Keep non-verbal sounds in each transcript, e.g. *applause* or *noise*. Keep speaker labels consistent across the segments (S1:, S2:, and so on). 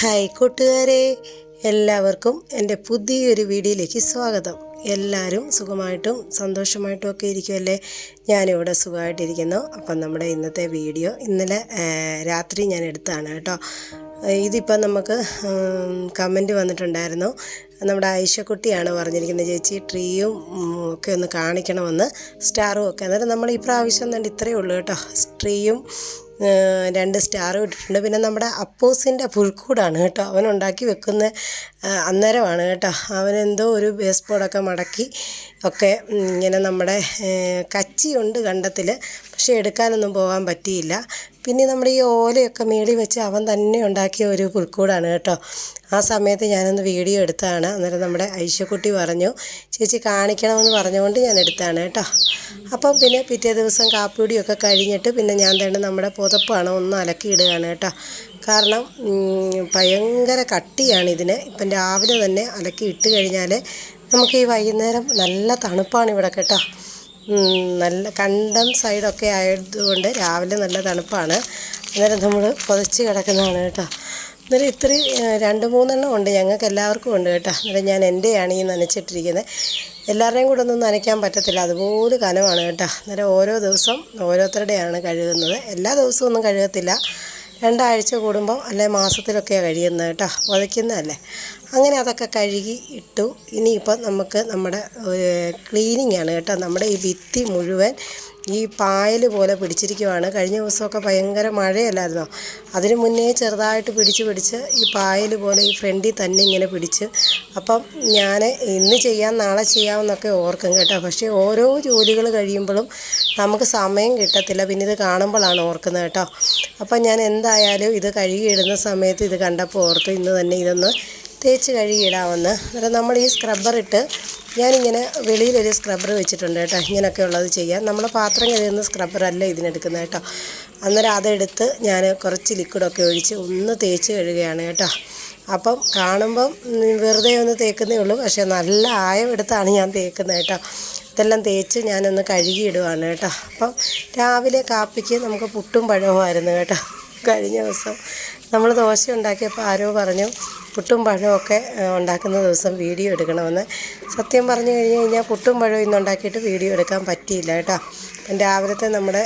S1: Hi കൂട്ടുകാരെ എല്ലാവർക്കും എന്റെ പുതിയൊരു വീഡിയോയിലേക്ക് സ്വാഗതം. എല്ലാവരും സുഖമായിട്ടും സന്തോഷമായിട്ടും ഒക്കെ ഇരിക്കുമല്ലേ ഞാനിവിടെ സുഖമായിട്ടിരിക്കുന്നു. അപ്പം നമ്മുടെ ഇന്നത്തെ വീഡിയോ ഇന്നലെ രാത്രി ഞാൻ എടുത്താണ് കേട്ടോ. ഇതിപ്പോൾ നമുക്ക് കമന്റ് വന്നിട്ടുണ്ടായിരുന്നു. നമ്മുടെ ആയിഷക്കുട്ടിയാണ് പറഞ്ഞിരിക്കുന്നത് ചേച്ചി ട്രീയും ഒക്കെ ഒന്ന് കാണിക്കണമെന്ന് സ്റ്റാറും ഒക്കെ. അന്നേരം നമ്മൾ ഈ പ്രാവശ്യം തന്നെ ഇത്രയേ ഉള്ളൂ കേട്ടോ. ട്രീയും രണ്ട് സ്റ്റാറും ഇട്ടിട്ടുണ്ട്. പിന്നെ നമ്മുടെ അപ്പോസിന്റെ പുൽക്കൂടാണ് കേട്ടോ. അവൻ ഉണ്ടാക്കി വെക്കുന്ന അന്നേരമാണ് കേട്ടോ. അവനെന്തോ ഒരു ബേസ് ബോർഡൊക്കെ മടക്കി ഒക്കെ ഇങ്ങനെ നമ്മുടെ കച്ചിയുണ്ട് കണ്ടത്തിൽ. പക്ഷേ എടുക്കാനൊന്നും പോകാൻ പറ്റിയില്ല. പിന്നെ നമ്മുടെ ഈ ഓലയൊക്കെ മേളി വെച്ച് അവൻ തന്നെ ഉണ്ടാക്കിയ ഒരു പുൽക്കൂടാണ് കേട്ടോ. ആ സമയത്ത് ഞാനൊന്ന് വീഡിയോ എടുത്തതാണ് അന്നേരം നമ്മുടെ ഐശ്വക്കുട്ടി പറഞ്ഞു ചേച്ചി കാണിക്കണമെന്ന് പറഞ്ഞുകൊണ്ട് ഞാൻ എടുത്താണ് കേട്ടോ. അപ്പം പിന്നെ പിറ്റേ ദിവസം കാപ്പിടിയൊക്കെ കഴിഞ്ഞിട്ട് പിന്നെ ഞാൻ തന്നെ നമ്മുടെ പുതപ്പാണ് ഒന്ന് അലക്കിയിടുകയാണ് കേട്ടോ. കാരണം ഭയങ്കര കട്ടിയാണ് ഇതിന്. ഇപ്പം രാവിലെ തന്നെ അലക്കി ഇട്ട് കഴിഞ്ഞാൽ നമുക്ക് ഈ വൈകുന്നേരം നല്ല തണുപ്പാണ് ഇവിടെ കേട്ടോ. നല്ല കണ്ടം സൈഡൊക്കെ ആയതുകൊണ്ട് രാവിലെ നല്ല തണുപ്പാണ്. അന്നേരം നമ്മൾ പുതച്ച് കിടക്കുന്നതാണ് കേട്ടോ. അന്നേരം ഇത്തിരി രണ്ട് മൂന്നെണ്ണം ഉണ്ട് ഞങ്ങൾക്ക് എല്ലാവർക്കും ഉണ്ട് കേട്ടോ. അന്നേരം ഞാൻ എന്റെയാണ് ഈ നനച്ചിട്ടിരിക്കുന്നത് എല്ലാവരുടെയും കൂടെ ഒന്നും നനയ്ക്കാൻ പറ്റത്തില്ല. അതുപോലെ കനമാണ് കേട്ടോ. അന്നേരം ഓരോ ദിവസം ഓരോരുത്തരുടെയാണ് കഴുകുന്നത്. എല്ലാ ദിവസവും ഒന്നും കഴുകത്തില്ല. രണ്ടാഴ്ച കൂടുമ്പോൾ അല്ലെ മാസത്തിലൊക്കെയാണ് കഴിയുന്നത് കേട്ടോ വതയ്ക്കുന്നതല്ലേ. അങ്ങനെ അതൊക്കെ കഴുകി ഇട്ടു. ഇനിയിപ്പം നമുക്ക് നമ്മുടെ ക്ലീനിങ് ആണ് കേട്ടോ നമ്മുടെ ഈ ഭിത്തി മുഴുവൻ ഈ പായൽ പോലെ പിടിച്ചിരിക്കുവാണ്. കഴിഞ്ഞ ദിവസമൊക്കെ ഭയങ്കര മഴയല്ലായിരുന്നോ? അതിന് മുന്നേ ചെറുതായിട്ട് പിടിച്ച് പിടിച്ച് ഈ പായൽ പോലെ ഈ ഫ്രണ്ടിൽ തന്നെ ഇങ്ങനെ പിടിച്ച് അപ്പം ഞാൻ ഇന്ന് ചെയ്യാം നാളെ ചെയ്യാമെന്നൊക്കെ ഓർക്കും കേട്ടോ. പക്ഷേ ഓരോ ജോലികൾ കഴിയുമ്പോഴും നമുക്ക് സമയം കിട്ടത്തില്ല. പിന്നെ ഇത് കാണുമ്പോഴാണ് ഓർക്കുന്നത് കേട്ടോ. അപ്പം ഞാൻ എന്തായാലും ഇത് കഴുകിയിടുന്ന സമയത്ത് ഇത് കണ്ടപ്പോൾ ഓർത്തു ഇന്ന് തന്നെ ഇതൊന്ന് തേച്ച് കഴുകിയിടാമെന്ന്. അന്നേരം നമ്മൾ ഈ സ്ക്രബ്ബർ ഇട്ട് ഞാനിങ്ങനെ വെളിയിലൊരു സ്ക്രബ്ബർ വെച്ചിട്ടുണ്ട് കേട്ടോ. ഇങ്ങനെയൊക്കെ ഉള്ളത് ചെയ്യാം. നമ്മൾ പാത്രം കഴുകുന്ന സ്ക്രബ്ബറല്ല ഇതിനെടുക്കുന്നത് കേട്ടോ. അന്നേരം അതെടുത്ത് ഞാൻ കുറച്ച് ലിക്വിഡൊക്കെ ഒഴിച്ച് ഒന്ന് തേച്ച് കഴുകുകയാണ് കേട്ടോ. അപ്പം കാണുമ്പം വെറുതെ ഒന്ന് തേക്കുന്നേ ഉള്ളൂ. പക്ഷേ നല്ല ആയം എടുത്താണ് ഞാൻ തേക്കുന്നത് കേട്ടോ. ഇതെല്ലാം തേച്ച് ഞാനൊന്ന് കഴുകിയിടുവാണ് കേട്ടോ. അപ്പം രാവിലെ കാപ്പിക്ക് നമുക്ക് പുട്ടും പഴവുമായിരുന്നു കേട്ടോ. കഴിഞ്ഞ ദിവസം നമ്മൾ ദോശ ഉണ്ടാക്കിയപ്പോൾ ആരോ പറഞ്ഞു പുട്ടും പഴവും ഒക്കെ ഉണ്ടാക്കുന്ന ദിവസം വീഡിയോ എടുക്കണമെന്ന്. സത്യം പറഞ്ഞു കഴിഞ്ഞ് കഴിഞ്ഞാൽ പുട്ടും പഴവും ഇന്ന് ഉണ്ടാക്കിയിട്ട് വീഡിയോ എടുക്കാൻ പറ്റിയില്ല കേട്ടോ. രാവിലത്തെ നമ്മുടെ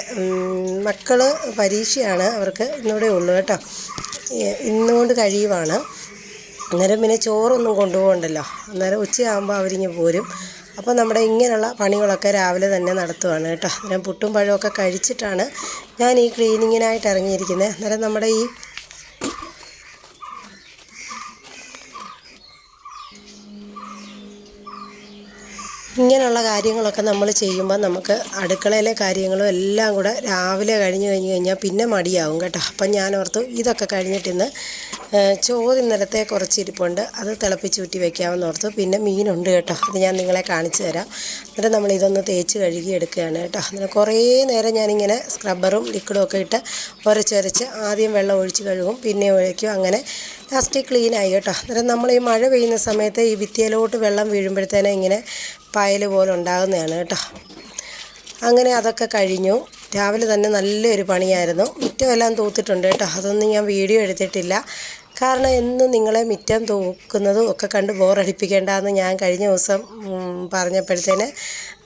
S1: മക്കൾ പരീക്ഷയാണ് അവർക്ക് ഇന്നിവിടെ ഉള്ളൂ കേട്ടോ. ഇന്നുകൊണ്ട് കഴിയുവാണ്. അന്നേരം പിന്നെ ചോറൊന്നും കൊണ്ടുപോകണ്ടല്ലോ. അന്നേരം ഉച്ചയാകുമ്പോൾ അവരിങ്ങ് പോരും. അപ്പോൾ നമ്മുടെ ഇങ്ങനെയുള്ള പണികളൊക്കെ രാവിലെ തന്നെ നടത്തുവാണ് കേട്ടോ. ഞാൻ പുട്ടും പഴമൊക്കെ കഴിച്ചിട്ടാണ് ഞാൻ ഈ ക്ലീനിങ്ങിനായിട്ട് ഇറങ്ങിയിരിക്കുന്നത് അന്നേരം നമ്മുടെ ഈ ഇങ്ങനെയുള്ള കാര്യങ്ങളൊക്കെ നമ്മൾ ചെയ്യുമ്പോൾ നമുക്ക് അടുക്കളയിലെ കാര്യങ്ങളും എല്ലാം കൂടെ രാവിലെ കഴിഞ്ഞ് കഴിഞ്ഞ് കഴിഞ്ഞാൽ പിന്നെ മടിയാവും കേട്ടോ. അപ്പം ഞാൻ ഓർത്തു ഇതൊക്കെ കഴിഞ്ഞിട്ടിന്ന് നിരത്തെ ചോറ് ഇന്നലത്തെ കുറച്ച് ഇരിപ്പുണ്ട്. അത് തിളപ്പിച്ച് ഊറ്റി വെക്കാമെന്ന് ഓർത്തു. പിന്നെ മീനുണ്ട് കേട്ടോ. അത് ഞാൻ നിങ്ങളെ കാണിച്ചു തരാം. എന്നിട്ട് നമ്മൾ ഇതൊന്ന് തേച്ച് കഴുകി എടുക്കുകയാണ് കേട്ടോ. അങ്ങനെ കുറേ നേരം ഞാനിങ്ങനെ സ്ക്രബ്ബറും ലിക്വിഡും ഒക്കെ ഇട്ട് ഉരച്ചുരച്ച് ആദ്യം വെള്ളം ഒഴിച്ച് കഴുകും. പിന്നെ ഒഴിക്കും. അങ്ങനെ ലാസ്റ്റ് ക്ലീൻ ആയി കേട്ടോ. അന്നേരം നമ്മൾ ഈ മഴ പെയ്യുന്ന സമയത്ത് ഈ ഭിത്തിയിലോട്ട് വെള്ളം വീഴുമ്പോഴത്തേനെ ഇങ്ങനെ പായൽ പോലെ ഉണ്ടാകുന്നതാണ് കേട്ടോ. അങ്ങനെ അതൊക്കെ കഴിഞ്ഞു. രാവിലെ തന്നെ നല്ലൊരു പണിയായിരുന്നു. മുറ്റമെല്ലാം തൂത്തിട്ടുണ്ട് കേട്ടോ. അതൊന്നും ഞാൻ വീഡിയോ എടുത്തിട്ടില്ല. കാരണം എന്നും നിങ്ങളെ മുറ്റം തൂക്കുന്നതും ഒക്കെ കണ്ട് ബോറടിപ്പിക്കേണ്ടെന്ന് ഞാൻ കഴിഞ്ഞ ദിവസം പറഞ്ഞപ്പോഴത്തേന്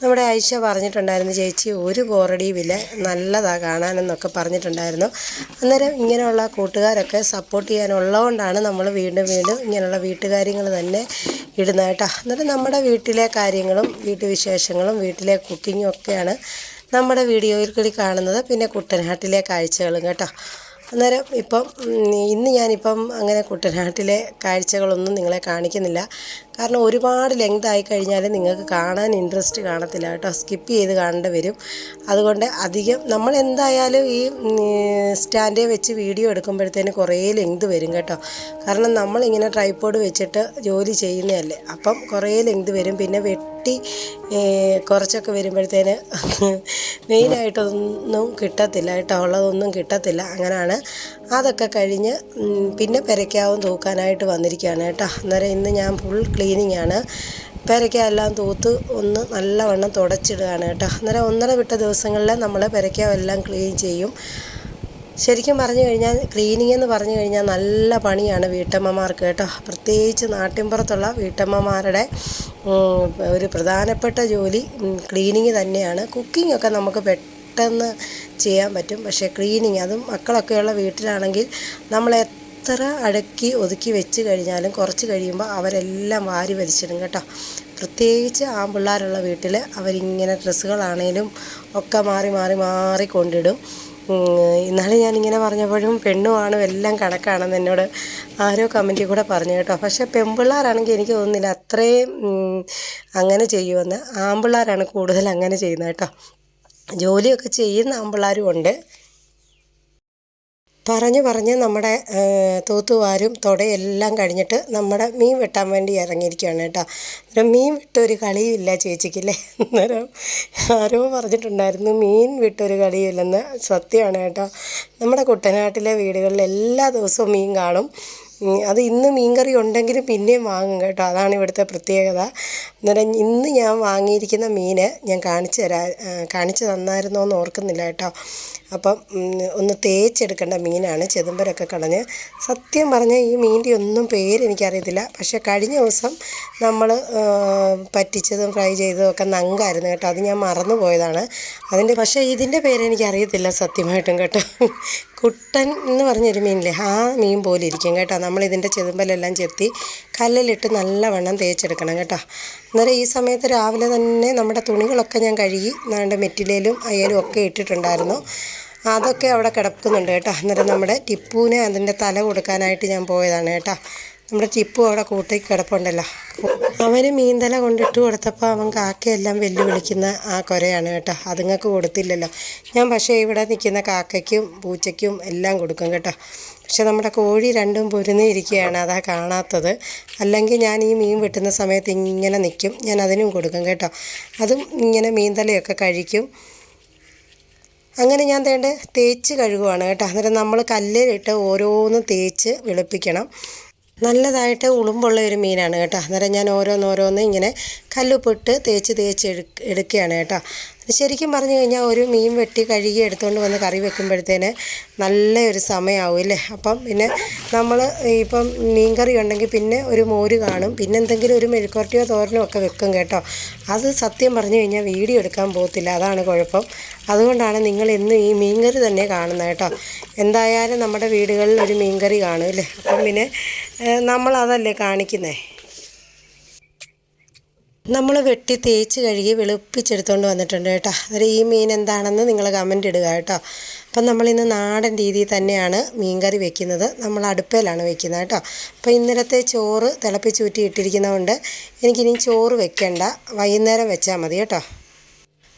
S1: നമ്മുടെ ആയിഷ പറഞ്ഞിട്ടുണ്ടായിരുന്നു ചേച്ചി ഒരു ബോറടിയുമില്ല നല്ലതാണ് കാണാനെന്നൊക്കെ പറഞ്ഞിട്ടുണ്ടായിരുന്നു. അന്നേരം ഇങ്ങനെയുള്ള കൂട്ടുകാരൊക്കെ സപ്പോർട്ട് ചെയ്യാനുള്ളതുകൊണ്ടാണ് നമ്മൾ വീണ്ടും വീണ്ടും ഇങ്ങനെയുള്ള വീട്ടുകാര്യങ്ങൾ തന്നെ ഇടുന്നത് കേട്ടോ. എന്നിട്ട് നമ്മുടെ വീട്ടിലെ കാര്യങ്ങളും വീട്ടുവിശേഷങ്ങളും വീട്ടിലെ കുക്കിങ്ങും ഒക്കെയാണ് നമ്മുടെ വീഡിയോയിൽ കൂടി കാണുന്നത് പിന്നെ കുട്ടനാട്ടിലെ കാഴ്ചകളും കേട്ടോ. അന്നേരം ഇപ്പം ഇന്ന് ഞാനിപ്പം അങ്ങനെ കുട്ടനാട്ടിലെ കാഴ്ചകളൊന്നും നിങ്ങളെ കാണിക്കുന്നില്ല. കാരണം ഒരുപാട് ലെങ്ത് ആയി കഴിഞ്ഞാൽ നിങ്ങൾക്ക് കാണാൻ ഇൻട്രസ്റ്റ് കാണത്തില്ല കേട്ടോ. സ്കിപ്പ് ചെയ്ത് കാണേണ്ടി വരും. അതുകൊണ്ട് അധികം നമ്മൾ എന്തായാലും ഈ സ്റ്റാൻഡേ വെച്ച് വീഡിയോ എടുക്കുമ്പോഴത്തേന് കുറേ ലെങ്ത് വരും കേട്ടോ. കാരണം നമ്മളിങ്ങനെ ട്രൈപ്പോഡ് വെച്ചിട്ട് ജോലി ചെയ്യുന്നതല്ലേ. അപ്പം കുറേ ലെങ്ത് വരും. പിന്നെ വെട്ടി കുറച്ചൊക്കെ വരുമ്പോഴത്തേന് *laughs* മെയിനായിട്ടൊന്നും കിട്ടത്തില്ല കേട്ടോ. ഉള്ളതൊന്നും കിട്ടത്തില്ല. അങ്ങനെയാണ് അതൊക്കെ കഴിഞ്ഞ് പിന്നെ പെരയ്ക്കാവും തൂക്കാനായിട്ട് വന്നിരിക്കുകയാണ് കേട്ടോ. അന്നേരം ഇന്ന് ഞാൻ ഫുൾ ക്ലീനിങ് ആണ്. പെരയ്ക്ക എല്ലാം തൂത്ത് ഒന്ന് നല്ലവണ്ണം തുടച്ചിടുകയാണ് കേട്ടോ. അന്നേരം ഒന്നര വിട്ട ദിവസങ്ങളിൽ നമ്മൾ പെരയ്ക്ക എല്ലാം ക്ലീൻ ചെയ്യും. ശരിക്കും പറഞ്ഞു കഴിഞ്ഞാൽ ക്ലീനിങ് എന്ന് പറഞ്ഞു കഴിഞ്ഞാൽ നല്ല പണിയാണ് വീട്ടമ്മമാർക്ക് കേട്ടോ. പ്രത്യേകിച്ച് നാട്ടിൻപുറത്തുള്ള വീട്ടമ്മമാരുടെ ഒരു പ്രധാനപ്പെട്ട ജോലി ക്ലീനിങ് തന്നെയാണ്. കുക്കിംഗ് ഒക്കെ നമുക്ക് പെട്ടെന്ന് ചെയ്യാൻ പറ്റും. പക്ഷേ ക്ലീനിങ് അതും മക്കളൊക്കെയുള്ള വീട്ടിലാണെങ്കിൽ നമ്മൾ എത്ര അടക്കി ഒതുക്കി വെച്ച് കഴിഞ്ഞാലും കുറച്ച് കഴിയുമ്പോൾ അവരെല്ലാം വാരി വലിച്ചിടും കേട്ടോ. പ്രത്യേകിച്ച് ആൺപിള്ളേരുള്ള വീട്ടിൽ അവരിങ്ങനെ ഡ്രസ്സുകളാണേലും ഒക്കെ മാറി മാറി മാറി കൊണ്ടിടും. ഇന്നാളെ ഞാനിങ്ങനെ പറഞ്ഞപ്പോഴും പെണ്ണുമാണ് എല്ലാം കണക്കാണെന്ന് എന്നോട് ആരോ കമന്റിൽ കൂടെ പറഞ്ഞു കേട്ടോ. പക്ഷെ പെൺപിള്ളേരാണെങ്കിൽ എനിക്ക് തോന്നുന്നില്ല അത്രയും അങ്ങനെ ചെയ്യുമെന്ന്. ആൺപിള്ളേരാണ് കൂടുതൽ അങ്ങനെ ചെയ്യുന്നത് കേട്ടോ. ജോലിയൊക്കെ ചെയ്യുന്ന ആൺപിള്ളേരും ഉണ്ട്. പറഞ്ഞ് പറഞ്ഞ് നമ്മുടെ തൂത്തുവാരും തുടയെല്ലാം കഴിഞ്ഞിട്ട് നമ്മുടെ മീൻ വെട്ടാൻ വേണ്ടി ഇറങ്ങിയിരിക്കുകയാണ് കേട്ടോ. അന്നേരം മീൻ വിട്ടൊരു കളിയുമില്ല ചേച്ചിക്കില്ലേ. അന്നേരം ആരോ പറഞ്ഞിട്ടുണ്ടായിരുന്നു മീൻ വിട്ടൊരു കളിയില്ലെന്ന് സത്യമാണ് കേട്ടോ. നമ്മുടെ കുട്ടനാട്ടിലെ വീടുകളിൽ എല്ലാ ദിവസവും മീൻ കാണും. അത് ഇന്ന് മീൻകറി ഉണ്ടെങ്കിൽ പിന്നെയും വാങ്ങും കേട്ടോ. അതാണ് ഇവിടുത്തെ പ്രത്യേകത. അന്നേരം ഇന്ന് ഞാൻ വാങ്ങിയിരിക്കുന്ന മീൻ ഞാൻ കാണിച്ചു തരാ കാണിച്ചു തന്നായിരുന്നോ എന്ന് ഓർക്കുന്നില്ല കേട്ടോ. അപ്പം ഒന്ന് തേച്ചെടുക്കേണ്ട മീനാണ് ചെതുമ്പരൊക്കെ കളഞ്ഞ്. സത്യം പറഞ്ഞാൽ ഈ മീനിന്റെ ഒന്നും പേര് എനിക്കറിയത്തില്ല. പക്ഷേ കഴിഞ്ഞ ദിവസം നമ്മൾ പറ്റിച്ചതും ഫ്രൈ ചെയ്തതും ഒക്കെ നങ്കായിരുന്നു കേട്ടോ. അത് ഞാൻ മറന്നു പോയതാണ് അതിന്റെ പക്ഷേ ഇതിന്റെ പേര് എനിക്കറിയത്തില്ല സത്യമായിട്ടും കേട്ടോ. കുട്ടൻ എന്ന് പറഞ്ഞൊരു മീനില്ലേ ആ മീൻ പോലെ ഇരിക്കും കേട്ടോ. നമ്മൾ ഇതിന്റെ ചെതുമ്പലെല്ലാം ചെത്തി കല്ലിലിട്ട് നല്ലവണ്ണം തേച്ചെടുക്കണം കേട്ടോ. അന്നേരം ഈ സമയത്ത് രാവിലെ തന്നെ നമ്മുടെ തുണികളൊക്കെ ഞാൻ കഴുകി നാണ്ട് മെറ്റിലേലും അയ്യലും ഒക്കെ ഇട്ടിട്ടുണ്ടായിരുന്നു. അതൊക്കെ അവിടെ കിടക്കുന്നുണ്ട് കേട്ടോ. അന്നേരം നമ്മുടെ ടിപ്പുവിന് അതിന്റെ തല കൊടുക്കാനായിട്ട് ഞാൻ പോയതാണ് കേട്ടോ. നമ്മുടെ ടിപ്പു അവിടെ കൂട്ടി കിടപ്പുണ്ടല്ലോ. അവന് മീന്തല കൊണ്ടിട്ട് കൊടുത്തപ്പോൾ അവൻ കാക്കയെല്ലാം വെല്ലുവിളിക്കുന്ന ആ കുരയാണ് കേട്ടോ. അതുങ്ങൾക്ക് കൊടുത്തില്ലല്ലോ. ഞാൻ പക്ഷേ ഇവിടെ നിൽക്കുന്ന കാക്കയ്ക്കും പൂച്ചയ്ക്കും എല്ലാം കൊടുക്കും കേട്ടോ. പക്ഷെ നമ്മുടെ കോഴി രണ്ടും പൊരുന്നേ ഇരിക്കുകയാണ് അതാ കാണാത്തത്. അല്ലെങ്കിൽ ഞാൻ ഈ മീൻ വെട്ടുന്ന സമയത്ത് ഇങ്ങനെ നിൽക്കും ഞാൻ അതിനും കൊടുക്കും കേട്ടോ. അതും ഇങ്ങനെ മീന്തലയൊക്കെ കഴിക്കും. അങ്ങനെ ഞാൻ തേണ്ട തേച്ച് കഴുകുവാണ് കേട്ടോ. അന്നേരം നമ്മൾ കല്ലിലിട്ട് ഓരോന്നും തേച്ച് വെളുപ്പിക്കണം. നല്ലതായിട്ട് ഉളുമ്പുള്ള ഒരു മീനാണ് കേട്ടോ. അന്നേരം ഞാൻ ഓരോന്നോരോന്ന് ഇങ്ങനെ കല്ലുപൊട്ട് തേച്ച് തേച്ച് എടു എടുക്കുകയാണ് കേട്ടോ. ശരിക്കും പറഞ്ഞു കഴിഞ്ഞാൽ ഒരു മീൻ വെട്ടി കഴുകി എടുത്തുകൊണ്ട് വന്ന് കറി വെക്കുമ്പോഴത്തേന് നല്ല ഒരു സമയമാവും അല്ലേ അപ്പം പിന്നെ നമ്മൾ ഇപ്പം മീൻ കറി ഉണ്ടെങ്കിൽ പിന്നെ ഒരു മോര് കാണും. പിന്നെ എന്തെങ്കിലും ഒരു മെഴുക്കുവരട്ടിയോ തോരനോ ഒക്കെ വെക്കും കേട്ടോ. അത് സത്യം പറഞ്ഞു കഴിഞ്ഞാൽ വീഡിയോ എടുക്കാൻ പോകത്തില്ല. അതാണ് കുഴപ്പം. അതുകൊണ്ടാണ് നിങ്ങൾ ഇന്ന് ഈ മീൻകറി തന്നെ കാണുന്നത് കേട്ടോ. എന്തായാലും നമ്മുടെ വീടുകളിൽ ഒരു മീൻകറി കാണും അല്ലേ അപ്പം പിന്നെ നമ്മളതല്ലേ കാണിക്കുന്നേ? നമ്മൾ വെട്ടി തേച്ച് കഴുകി വെളുപ്പിച്ചെടുത്തുകൊണ്ട് വന്നിട്ടുണ്ട് കേട്ടോ. അന്നേരം ഈ മീൻ എന്താണെന്ന് നിങ്ങൾ കമന്റ് ഇടുക കേട്ടോ. അപ്പം നമ്മളിന്ന് നാടൻ രീതിയിൽ തന്നെയാണ് മീൻകറി വെക്കുന്നത്. നമ്മൾ അടുപ്പയിലാണ് വെക്കുന്നത് കേട്ടോ. അപ്പോൾ ഇന്നലത്തെ ചോറ് തിളപ്പിച്ചൂറ്റി ഇട്ടിരിക്കുന്നതുകൊണ്ട് എനിക്കിനി ചോറ് വെക്കേണ്ട. വൈകുന്നേരം വെച്ചാൽ മതി കേട്ടോ.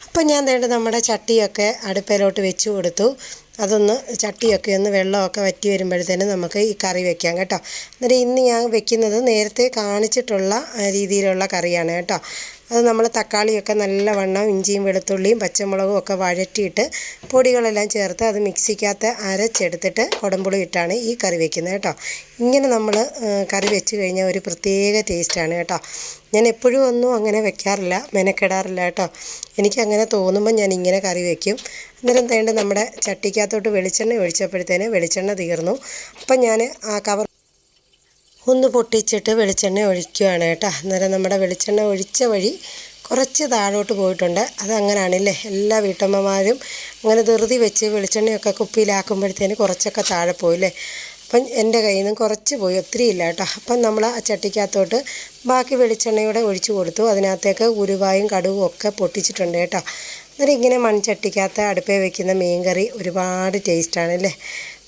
S1: അപ്പം ഞാൻ വേണ്ട നമ്മുടെ ചട്ടിയൊക്കെ അടുപ്പയിലോട്ട് വെച്ച് കൊടുത്തു. അതൊന്ന് ചട്ടിയൊക്കെ ഒന്ന് വെള്ളമൊക്കെ വറ്റി വരുമ്പോഴത്തേനും നമുക്ക് ഈ കറി വെക്കാം കേട്ടോ. എന്നിട്ട് ഇന്ന് ഞാൻ വെക്കുന്നത് നേരത്തെ കാണിച്ചിട്ടുള്ള രീതിയിലുള്ള കറിയാണ് കേട്ടോ. അത് നമ്മൾ തക്കാളിയൊക്കെ നല്ലവണ്ണം ഇഞ്ചിയും വെളുത്തുള്ളിയും പച്ചമുളകും ഒക്കെ വഴറ്റിയിട്ട് പൊടികളെല്ലാം ചേർത്ത് അത് മിക്സിക്കകത്ത് അരച്ചെടുത്തിട്ട് കുടംപുളി ഇട്ടാണ് ഈ കറി വെക്കുന്നത് കേട്ടോ. ഇങ്ങനെ നമ്മൾ കറി വെച്ച് കഴിഞ്ഞാൽ ഒരു പ്രത്യേക ടേസ്റ്റാണ് കേട്ടോ. ഞാൻ എപ്പോഴും ഒന്നും അങ്ങനെ വെക്കാറില്ല മെനക്കെടാറില്ല കേട്ടോ. എനിക്കങ്ങനെ തോന്നുമ്പോൾ ഞാൻ ഇങ്ങനെ കറി വെക്കും. അന്നേരം തേണ്ട നമ്മുടെ ചട്ടിക്കകത്തോട്ട് വെളിച്ചെണ്ണ ഒഴിച്ചപ്പോഴത്തേന് വെളിച്ചെണ്ണ തീർന്നു. അപ്പം ഞാൻ ആ കവർ ഒന്ന് പൊട്ടിച്ചിട്ട് വെളിച്ചെണ്ണ ഒഴിക്കുകയാണ് കേട്ടോ. അന്നേരം നമ്മുടെ വെളിച്ചെണ്ണ ഒഴിച്ച വഴി കുറച്ച് താഴോട്ട് പോയിട്ടുണ്ട്. അതങ്ങനാണല്ലേ എല്ലാ വീട്ടമ്മമാരും അങ്ങനെ ധൃതി വെച്ച് വെളിച്ചെണ്ണയൊക്കെ കുപ്പിയിലാക്കുമ്പോഴത്തേന് കുറച്ചൊക്കെ താഴെ പോയില്ലേ? അപ്പം എന്റെ കയ്യിൽ നിന്ന് കുറച്ച് പോയി. ഒത്തിരി ഇല്ല കേട്ടോ. അപ്പം നമ്മൾ ആ ചട്ടിക്കകത്തോട്ട് ബാക്കി വെളിച്ചെണ്ണയൂടെ ഒഴിച്ച് കൊടുത്തു. അതിനകത്തേക്ക് ഉരുവായും കടുവും ഒക്കെ പൊട്ടിച്ചിട്ടുണ്ട് കേട്ടോ. അന്നേരം ഇങ്ങനെ മൺചട്ടിക്കകത്ത് അടുപ്പേ വെക്കുന്ന മീൻ കറി ഒരുപാട് ടേസ്റ്റാണ് അല്ലേ?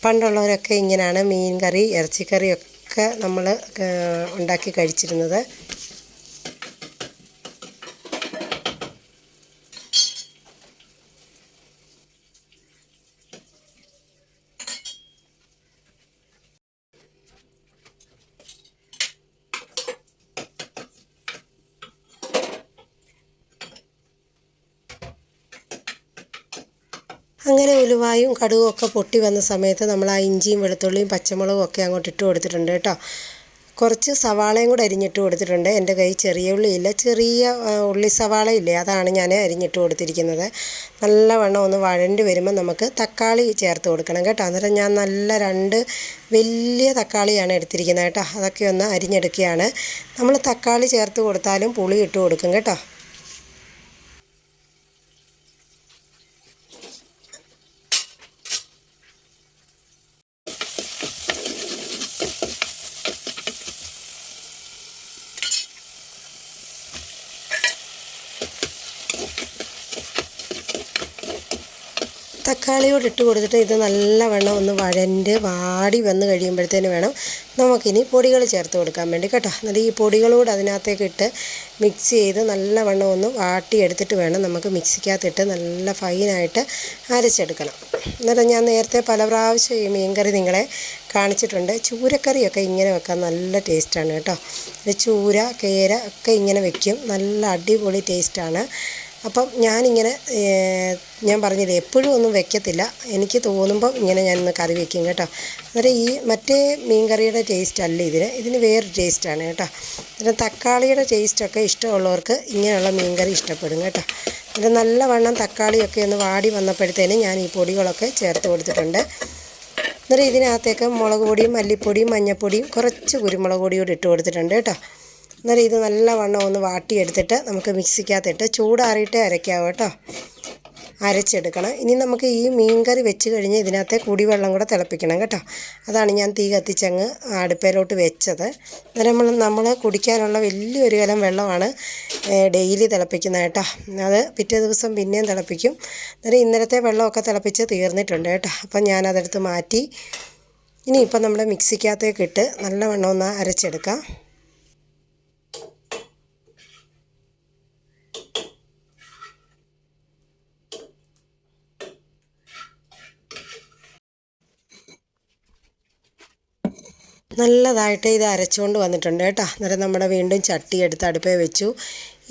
S1: പണ്ടുള്ളവരൊക്കെ ഇങ്ങനെയാണ് മീൻ കറി ഇറച്ചിക്കറിയൊക്കെ നമ്മൾ ഉണ്ടാക്കി കഴിച്ചിരുന്നത് അങ്ങനെ ഉലുവായും കടുകും ഒക്കെ പൊട്ടി വന്ന സമയത്ത് നമ്മൾ ആ ഇഞ്ചിയും വെളുത്തുള്ളിയും പച്ചമുളകും ഒക്കെ അങ്ങോട്ട് ഇട്ട് കൊടുത്തിട്ടുണ്ട് കേട്ടോ. കുറച്ച് സവാളയും കൂടെ അരിഞ്ഞിട്ട് കൊടുത്തിട്ടുണ്ട്. എന്റെ കൈ ചെറിയ ഉള്ളിയില്ല ചെറിയ ഉള്ളി സവാള ഇല്ലേ? അതാണ് ഞാൻ അരിഞ്ഞിട്ട് കൊടുത്തിരിക്കുന്നത്. നല്ലവണ്ണം ഒന്ന് വഴണ്ടി വരുമ്പോൾ നമുക്ക് തക്കാളി ചേർത്ത് കൊടുക്കണം കേട്ടോ. അന്നേരം ഞാൻ നല്ല രണ്ട് വലിയ തക്കാളിയാണ് എടുത്തിരിക്കുന്നത് കേട്ടോ. അതൊക്കെ ഒന്ന് അരിഞ്ഞെടുക്കുകയാണ്. നമ്മൾ തക്കാളി ചേർത്ത് കൊടുത്താലും പുളി ഇട്ട് കൊടുക്കും കേട്ടോ. തക്കാളിയോട് ഇട്ട് കൊടുത്തിട്ട് ഇത് നല്ലവണ്ണം ഒന്ന് വഴണ്ട് വാടി വന്ന് കഴിയുമ്പോഴത്തേന് വേണം നമുക്കിനി പൊടികൾ ചേർത്ത് കൊടുക്കാൻ വേണ്ടി കേട്ടോ. എന്നിട്ട് ഈ പൊടികളോട് അതിനകത്തേക്ക് ഇട്ട് മിക്സ് ചെയ്ത് നല്ലവണ്ണം ഒന്ന് വാട്ടി എടുത്തിട്ട് വേണം നമുക്ക് മിക്സിക്കകത്തിട്ട് നല്ല ഫൈനായിട്ട് അരച്ചെടുക്കണം. എന്നിട്ട് ഞാൻ നേരത്തെ പല പ്രാവശ്യം ഈ മീൻകറി നിങ്ങളെ കാണിച്ചിട്ടുണ്ട്. ചൂരക്കറിയൊക്കെ ഇങ്ങനെ വെക്കാൻ നല്ല ടേസ്റ്റാണ് കേട്ടോ. ചൂര കേര ഒക്കെ ഇങ്ങനെ വെക്കും. നല്ല അടിപൊളി ടേസ്റ്റാണ് അപ്പം ഞാനിങ്ങനെ ഞാൻ പറഞ്ഞില്ലേ എപ്പോഴും ഒന്നും വെക്കത്തില്ല. എനിക്ക് തോന്നുമ്പം ഇങ്ങനെ ഞാനൊന്ന് കറി വെക്കും കേട്ടോ. അന്നേരം ഈ മറ്റേ മീൻ കറിയുടെ ടേസ്റ്റ് അല്ല ഇതിന്. ഇതിന് വേറൊരു ടേസ്റ്റാണ് കേട്ടോ. അന്നേരം തക്കാളിയുടെ ടേസ്റ്റൊക്കെ ഇഷ്ടമുള്ളവർക്ക് ഇങ്ങനെയുള്ള മീൻ കറി ഇഷ്ടപ്പെടും കേട്ടോ. അന്നേരം നല്ലവണ്ണം തക്കാളിയൊക്കെ ഒന്ന് വാടി വന്നപ്പോഴത്തേനും ഞാൻ ഈ പൊടികളൊക്കെ ചേർത്ത് കൊടുത്തിട്ടുണ്ട്. അന്നേരം ഇതിനകത്തേക്ക് മുളക് പൊടിയും മല്ലിപ്പൊടിയും മഞ്ഞൾപ്പൊടിയും കുറച്ച് കുരുമുളക് പൊടിയും കൂടി ഇട്ട് കൊടുത്തിട്ടുണ്ട് കേട്ടോ. അന്നേരം ഇത് നല്ലവണ്ണം ഒന്ന് വാട്ടിയെടുത്തിട്ട് നമുക്ക് മിക്സിക്കകത്തിട്ട് ചൂടാറിയിട്ടേ അരയ്ക്കാവൂ കേട്ടോ. അരച്ചെടുക്കണം. ഇനി നമുക്ക് ഈ മീൻ കറി വെച്ച് കഴിഞ്ഞ് ഇതിനകത്തെ കുടിവെള്ളം കൂടെ തിളപ്പിക്കണം കേട്ടോ. അതാണ് ഞാൻ തീ കത്തിച്ചങ്ങ് അടുപ്പയിലോട്ട് വെച്ചത്. നമ്മൾ നമ്മൾ കുടിക്കാനുള്ള വലിയൊരു കലം വെള്ളമാണ് ഡെയിലി തിളപ്പിക്കുന്നത് കേട്ടോ. അത് പിറ്റേ ദിവസം പിന്നെയും തിളപ്പിക്കും. അന്നേരം ഇന്നലത്തെ വെള്ളമൊക്കെ തിളപ്പിച്ച് തീർന്നിട്ടുണ്ട് കേട്ടോ. അപ്പം ഞാനതെടുത്ത് മാറ്റി ഇനിയിപ്പം നമ്മുടെ മിക്സിക്കകത്തേക്ക് ഇട്ട് നല്ലവണ്ണം ഒന്ന് അരച്ചെടുക്കാം. നല്ലതായിട്ട് ഇത് അരച്ചുകൊണ്ട് വന്നിട്ടുണ്ട് കേട്ടോ. അന്നേരം നമ്മുടെ വീണ്ടും ചട്ടി എടുത്ത് അടുപ്പേ വെച്ചു.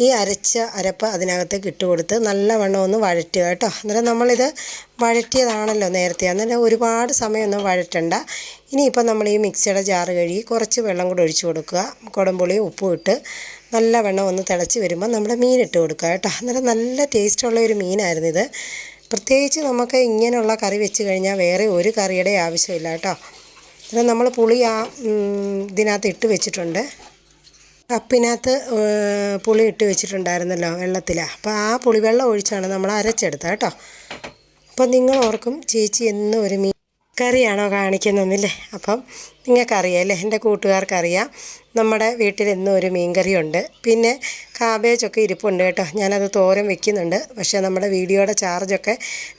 S1: ഈ അരച്ച അരപ്പ് അതിനകത്തേക്ക് ഇട്ട് കൊടുത്ത് നല്ലവണ്ണം ഒന്ന് വഴറ്റുക കേട്ടോ. അന്നേരം നമ്മളിത് വഴറ്റിയതാണല്ലോ നേരത്തെ. അന്നേരം ഒരുപാട് സമയമൊന്നും വഴറ്റണ്ട. ഇനിയിപ്പോൾ നമ്മൾ ഈ മിക്സിയുടെ ജാറ് കഴുകി കുറച്ച് വെള്ളം കൂടെ ഒഴിച്ചു കൊടുക്കുക. കുടംപുളി ഉപ്പും ഇട്ട് നല്ലവണ്ണം ഒന്ന് തിളച്ച് വരുമ്പോൾ നമ്മൾ മീൻ ഇട്ട് കൊടുക്കുക കേട്ടോ. അന്നേരം നല്ല ടേസ്റ്റുള്ള ഒരു മീനായിരുന്നു ഇത്. പ്രത്യേകിച്ച് നമുക്ക് ഇങ്ങനെയുള്ള കറി വെച്ച് കഴിഞ്ഞാൽ വേറെ ഒരു കറിയുടെ ആവശ്യമില്ല കേട്ടോ. ഇത് നമ്മൾ പുളി ആ ഇതിനകത്ത് ഇട്ട് വെച്ചിട്ടുണ്ട്. കപ്പിനകത്ത് പുളി ഇട്ട് വെച്ചിട്ടുണ്ടായിരുന്നല്ലോ വെള്ളത്തിൽ അപ്പോൾ ആ പുളിവെള്ളം ഒഴിച്ചാണ് നമ്മൾ അരച്ചെടുത്തത് കേട്ടോ. അപ്പം നിങ്ങൾ ഓർക്കും ചേച്ചി എന്നും ഒരു കറിയാണോ കാണിക്കുന്നതെന്നില്ലേ? അപ്പം നിങ്ങൾക്കറിയാം അല്ലേ? എന്റെ കൂട്ടുകാർക്കറിയാം. നമ്മുടെ വീട്ടിൽ എന്നും ഒരു മീൻകറിയുണ്ട്. പിന്നെ കാബേജൊക്കെ ഇരിപ്പുണ്ട് കേട്ടോ. ഞാനത് തോരൻ വെക്കുന്നുണ്ട്. പക്ഷേ നമ്മുടെ വീഡിയോയുടെ ചാർജൊക്കെ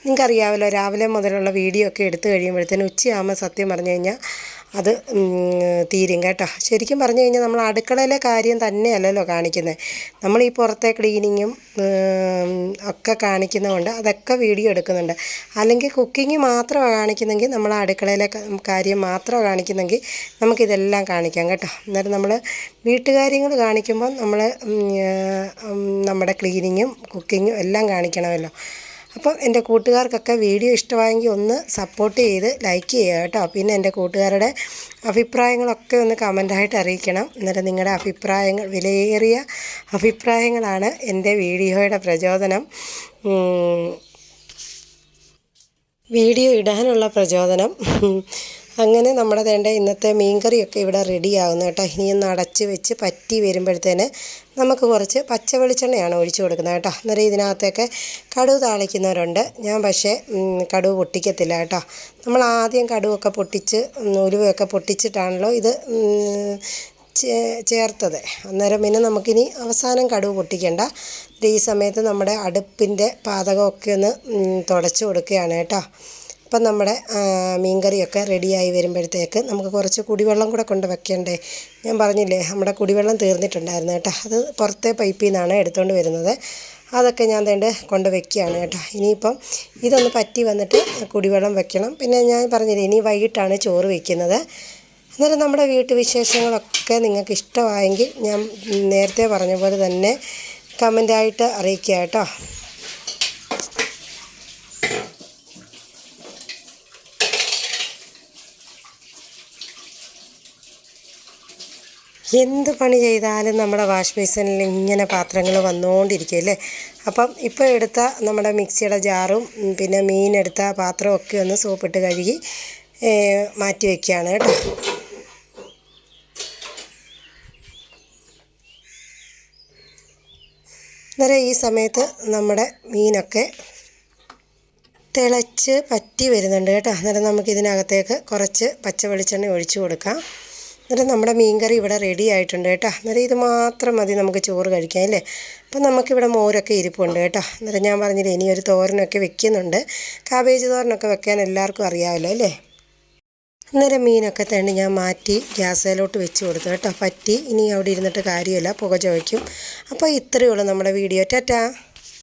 S1: നിങ്ങൾക്കറിയാമല്ലോ രാവിലെ മുതലുള്ള വീഡിയോ ഒക്കെ എടുത്തു കഴിയുമ്പോഴത്തേനും ഉച്ചയാകുമ്പോൾ സത്യം പറഞ്ഞു കഴിഞ്ഞാൽ അത് തീരും കേട്ടോ. ശരിക്കും പറഞ്ഞു കഴിഞ്ഞാൽ നമ്മൾ അടുക്കളയിലെ കാര്യം തന്നെയല്ലല്ലോ കാണിക്കുന്നത്. നമ്മൾ ഈ പുറത്തെ ക്ലീനിങ്ങും ഒക്കെ കാണിക്കുന്നതുകൊണ്ട് അതൊക്കെ വീഡിയോ എടുക്കുന്നുണ്ട്. അല്ലെങ്കിൽ കുക്കിംഗ് മാത്രമാണ് കാണിക്കുന്നെങ്കിൽ നമ്മൾ അടുക്കളയിലെ കാര്യം മാത്രമാണ് കാണിക്കുന്നെങ്കിൽ നമുക്കിതെല്ലാം കാണിക്കാം കേട്ടോ. അന്നേരം നമ്മൾ വീട്ടുകാര്യങ്ങൾ കാണിക്കുമ്പോൾ നമ്മൾ നമ്മുടെ ക്ലീനിങ്ങും കുക്കിങ്ങും എല്ലാം കാണിക്കണമല്ലോ. അപ്പം എന്റെ കൂട്ടുകാർക്കൊക്കെ വീഡിയോ ഇഷ്ടമായെങ്കിൽ ഒന്ന് സപ്പോർട്ട് ചെയ്ത് ലൈക്ക് ചെയ്യുക കേട്ടോ. പിന്നെ എന്റെ കൂട്ടുകാരുടെ അഭിപ്രായങ്ങളൊക്കെ ഒന്ന് കമന്റായിട്ട് അറിയിക്കണം. എന്നിട്ട് നിങ്ങളുടെ അഭിപ്രായങ്ങൾ വിലയേറിയ അഭിപ്രായങ്ങളാണ് എന്റെ വീഡിയോയുടെ പ്രചോദനം. വീഡിയോ ഇടാനുള്ള പ്രചോദനം. അങ്ങനെ നമ്മുടെ വേണ്ട ഇന്നത്തെ മീൻകറിയൊക്കെ ഇവിടെ റെഡിയാകുന്നു കേട്ടോ. ഇനിയൊന്ന് അടച്ച് വെച്ച് പറ്റി വരുമ്പോഴത്തേന് നമുക്ക് കുറച്ച് പച്ച വെളിച്ചെണ്ണയാണ് ഒഴിച്ചു കൊടുക്കുന്നത് കേട്ടോ. അന്നേരം ഇതിനകത്തൊക്കെ കടുവ് താളിക്കുന്നവരുണ്ട്. ഞാൻ പക്ഷേ കടുവ് പൊട്ടിക്കത്തില്ല കേട്ടോ. നമ്മൾ ആദ്യം കടുവൊക്കെ പൊട്ടിച്ച് ഉലുവയൊക്കെ പൊട്ടിച്ചിട്ടാണല്ലോ ഇത് ചേർത്തത്. അന്നേരം പിന്നെ നമുക്കിനി അവസാനം കടുവ് പൊട്ടിക്കേണ്ട. ഈ സമയത്ത് നമ്മുടെ അടുപ്പിന്റെ പാതകമൊക്കെ ഒന്ന് തുടച്ച് കൊടുക്കുകയാണ് കേട്ടോ. അപ്പം നമ്മുടെ മീൻകറിയൊക്കെ റെഡിയായി വരുമ്പോഴത്തേക്ക് നമുക്ക് കുറച്ച് കുടിവെള്ളം കൂടെ കൊണ്ട് വെക്കണ്ടേ? ഞാൻ പറഞ്ഞില്ലേ നമ്മുടെ കുടിവെള്ളം തീർന്നിട്ടുണ്ടായിരുന്നു കേട്ടോ. അത് പുറത്തെ പൈപ്പിൽ നിന്നാണ് എടുത്തുകൊണ്ട് വരുന്നത്. അതൊക്കെ ഞാൻ തേണ്ട കൊണ്ട് വെക്കുകയാണ് കേട്ടോ. ഇനിയിപ്പം ഇതൊന്ന് പറ്റി വന്നിട്ട് കുടിവെള്ളം വെക്കണം. പിന്നെ ഞാൻ പറഞ്ഞില്ലേ ഇനി വൈകിട്ടാണ് ചോറ് വയ്ക്കുന്നത് അന്നേരം നമ്മുടെ വീട്ടു വീട്ടുവിശേഷങ്ങളൊക്കെ നിങ്ങൾക്ക് ഇഷ്ടമായെങ്കിൽ ഞാൻ നേരത്തെ പറഞ്ഞ പോലെ തന്നെ കമന്റായിട്ട് അറിയിക്കുക കേട്ടോ. എന്ത് പണി ചെയ്താലും നമ്മുടെ വാഷ് ബേസിനിൽ ഇങ്ങനെ പാത്രങ്ങൾ വന്നുകൊണ്ടിരിക്കും അല്ലേ? അപ്പം ഇപ്പോൾ എടുത്ത നമ്മുടെ മിക്സിയുടെ ജാറും പിന്നെ മീനെടുത്ത പാത്രവും ഒക്കെ ഒന്ന് സോപ്പിട്ട് കഴുകി മാറ്റി വയ്ക്കുകയാണ് കേട്ടോ. അന്നേരം ഈ സമയത്ത് നമ്മുടെ മീനൊക്കെ തിളച്ച് പറ്റി വരുന്നുണ്ട് കേട്ടോ. അന്നേരം നമുക്കിതിനകത്തേക്ക് കുറച്ച് പച്ച വെളിച്ചെണ്ണ ഒഴിച്ചു കൊടുക്കാം. എന്നിട്ട് നമ്മുടെ മീൻകറി ഇവിടെ റെഡി ആയിട്ടുണ്ട് കേട്ടോ. അന്നേരം ഇത് മാത്രം മതി നമുക്ക് ചോറ് കഴിക്കാൻ അല്ലേ? അപ്പം നമുക്കിവിടെ മോരൊക്കെ ഇരിപ്പുണ്ട് കേട്ടോ. അന്നേരം ഞാൻ പറഞ്ഞില്ലേ ഇനി ഒരു തോരനൊക്കെ വെക്കുന്നുണ്ട്. കാബേജ് തോരനൊക്കെ വെക്കാൻ എല്ലാവർക്കും അറിയാമല്ലോ അല്ലേ? അന്നേരം മീനൊക്കെ തന്നെ ഞാൻ മാറ്റി ഗ്യാസിലോട്ട് വെച്ച് കൊടുത്തു കേട്ടോ. പറ്റി ഇനി അവിടെ ഇരുന്നിട്ട് കാര്യമില്ല പുക ചോദിക്കും അപ്പോൾ ഇത്രയേ ഉള്ളൂ നമ്മുടെ വീഡിയോ ടാറ്റാ.